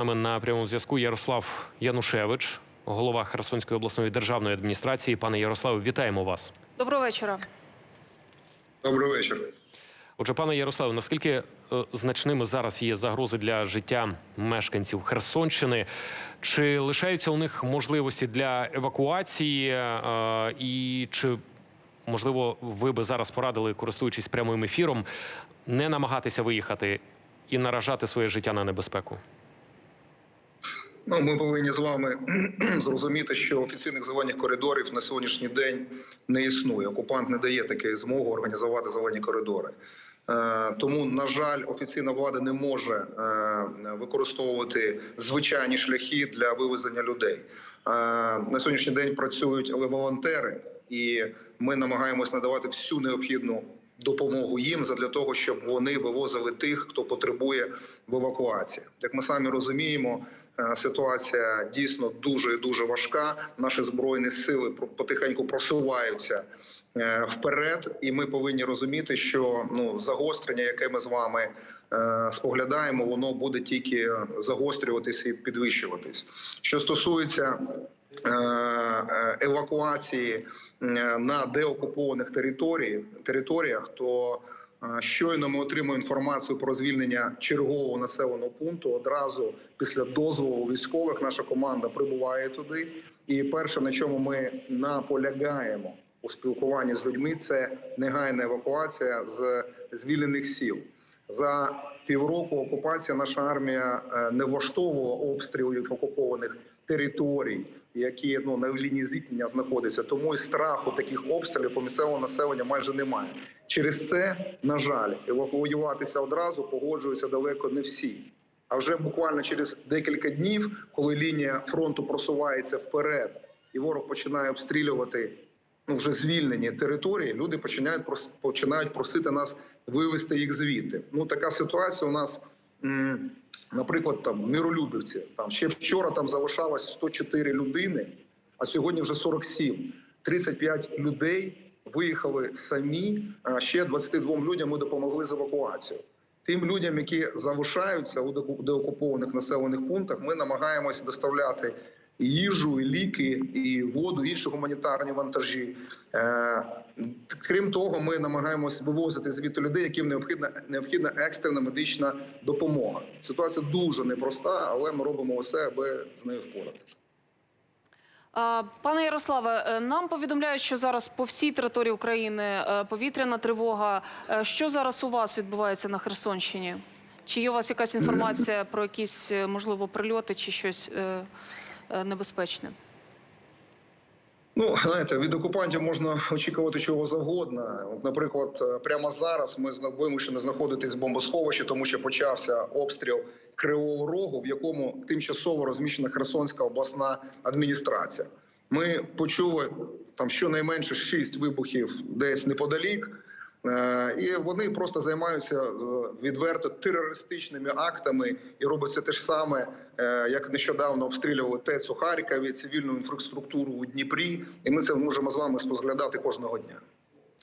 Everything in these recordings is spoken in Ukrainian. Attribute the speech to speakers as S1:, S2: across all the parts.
S1: нами на прямому зв'язку Ярослав Янушевич, голова Херсонської обласної державної адміністрації. Пане Ярославе, вітаємо вас.
S2: Доброго вечора.
S3: Добрий вечір.
S1: Отже, пане Ярославе, наскільки е, значними зараз є загрози для життя мешканців Херсонщини? Чи лишаються у них можливості для евакуації? е, І чи можливо ви би зараз порадили, користуючись прямим ефіром, не намагатися виїхати і наражати своє життя на небезпеку?
S3: Ну, ми повинні з вами зрозуміти, що офіційних зелених коридорів на сьогоднішній день не існує. Окупант не дає таке змогу організувати зелені коридори. Е, Тому, на жаль, офіційна влада не може е, використовувати звичайні шляхи для вивезення людей. Е, На сьогоднішній день працюють але волонтери, і ми намагаємось надавати всю необхідну допомогу їм для того, щоб вони вивозили тих, хто потребує в евакуації. Як ми самі розуміємо, е, ситуація дійсно дуже дуже важка. Наші збройні сили потихеньку просуваються е, вперед, і ми повинні розуміти, що ну загострення, яке ми з вами е, споглядаємо, воно буде тільки загострюватись і підвищуватись. Що стосується евакуації е, на деокупованих території, територіях, то е, щойно ми отримуємо інформацію про звільнення чергового населеного пункту. Одразу після дозволу військових наша команда прибуває туди. І перше, на чому ми наполягаємо у спілкуванні з людьми, це негайна евакуація з звільнених сіл. За півроку окупація наша армія е, не влаштовувала обстрілів окупованих територій, які ну на лінії зіткнення знаходяться. Тому і страху таких обстрілів по місцевого населення майже немає. Через це, на жаль, евакуюватися одразу погоджуються далеко не всі. А вже буквально через декілька днів, коли лінія фронту просувається вперед, і ворог починає обстрілювати ну вже звільнені території, люди починають починають просити нас вивести їх звідти. Ну така ситуація у нас, наприклад, там Миролюбівці. Там ще вчора там залишалось 104 людини, а сьогодні вже 47. 35 людей виїхали самі. А ще 22 людям ми допомогли з евакуацією. Тим людям, які залишаються у деокупованих населених пунктах, ми намагаємось доставляти і їжу, і ліки, і воду, і інші гуманітарні вантажі. Е, Крім того, ми намагаємось вивозити звідти людей, яким необхідна необхідна екстрена медична допомога. Ситуація дуже непроста, але ми робимо усе, аби з нею впоратися.
S2: Пане Ярославе, е, нам повідомляють, що зараз по всій території України е, повітряна тривога. Що зараз у вас відбувається на Херсонщині? Чи є у вас якась інформація про якісь можливо прильоти чи щось е, е.
S3: Ну, знаєте, від окупантів можна очікувати чого завгодно. От, наприклад, е, прямо зараз ми вимушені знаходитись в бомбосховищі, тому що почався обстріл Кривого Рогу, в якому тимчасово розміщена Херсонська обласна адміністрація. Ми почули там щонайменше шість вибухів десь неподалік. Е, І вони просто займаються е, відверто терористичними актами і роблять це те ж саме, е, як нещодавно обстрілювали ТЕЦ у Харкові, цивільну інфраструктуру у Дніпрі. І ми це можемо з вами споглядати кожного дня.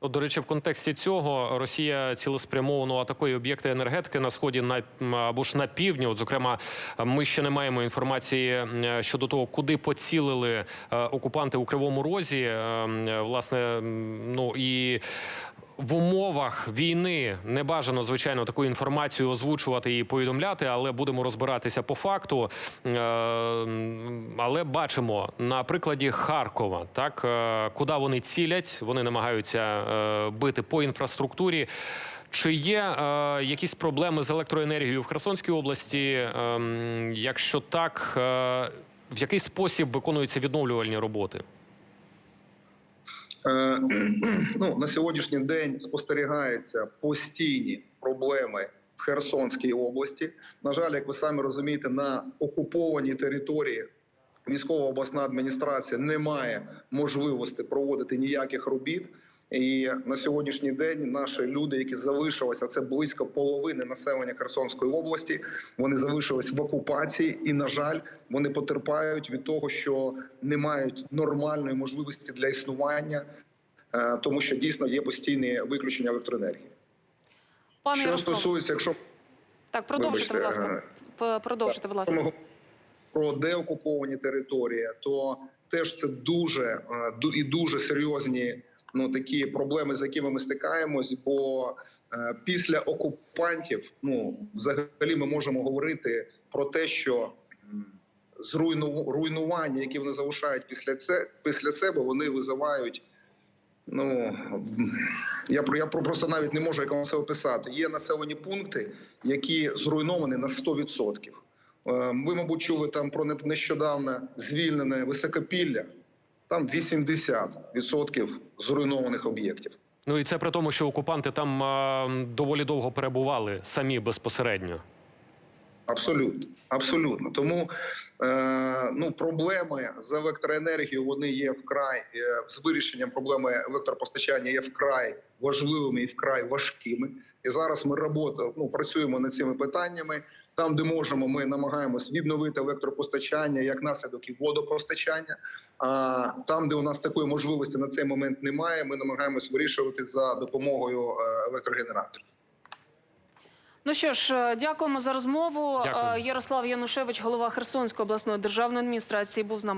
S1: От, до речі, в контексті цього Росія цілеспрямовано атакує об'єкти енергетики на сході на або ж на півдні. От, зокрема, ми ще не маємо інформації щодо того, куди поцілили окупанти у Кривому Розі. Е, Власне, ну і. В умовах війни не бажано звичайно таку інформацію озвучувати і повідомляти, але будемо розбиратися по факту. Е, Але бачимо на прикладі Харкова, так е, куди вони цілять, вони намагаються е, бити по інфраструктурі. Чи є е, якісь проблеми з електроенергією в Херсонській області? Ем, якщо так, е, в який спосіб виконуються відновлювальні роботи?
S3: Е, ну, на сьогоднішній день спостерігаються постійні проблеми в Херсонській області. На жаль, як ви самі розумієте, на окупованій території військова обласна адміністрація не має можливості проводити ніяких робіт. І на сьогоднішній день наші люди, які залишилися, це близько половини населення Херсонської області. Вони залишились в окупації, і на жаль, вони потерпають від того, що не мають нормальної можливості для існування, е, тому що дійсно є постійні виключення електроенергії.
S2: Пане
S3: що
S2: Ярославе,
S3: стосується, якщо
S2: так продовжуйте, будь ласка. Продовжуйте, будь ласка.
S3: про деокуповані території, то теж це дуже е, і дуже серйозні ну такі проблеми, з якими ми стикаємось. Бо е, після окупантів, ну взагалі, ми можемо говорити про те, що зруйну руйнування, які вони залишають після це після себе, вони визивають. Ну я про я про просто навіть не можу як вам це описати. Є населені пункти, які зруйновані на 100%. Е, Ви, мабуть, чули там про не- нещодавно звільнене високопілля. Там 80% зруйнованих об'єктів.
S1: Ну і це при тому, що окупанти там е, доволі довго перебували самі безпосередньо.
S3: Абсолютно, абсолютно. Тому е, ну проблеми з електроенергією вони є вкрай е, з вирішенням проблеми електропостачання є вкрай важливими і вкрай важкими. І зараз ми робота, ну, працюємо над цими питаннями. Там, де можемо, ми намагаємось відновити електропостачання як наслідок і водопостачання. А там, де у нас такої можливості на цей момент немає, ми намагаємось вирішувати за допомогою е, електрогенераторів.
S2: Ну що ж, е, дякуємо за розмову.
S1: Дякую.
S2: Е, Ярослав Янушевич, голова Херсонської обласної державної адміністрації, був з нами.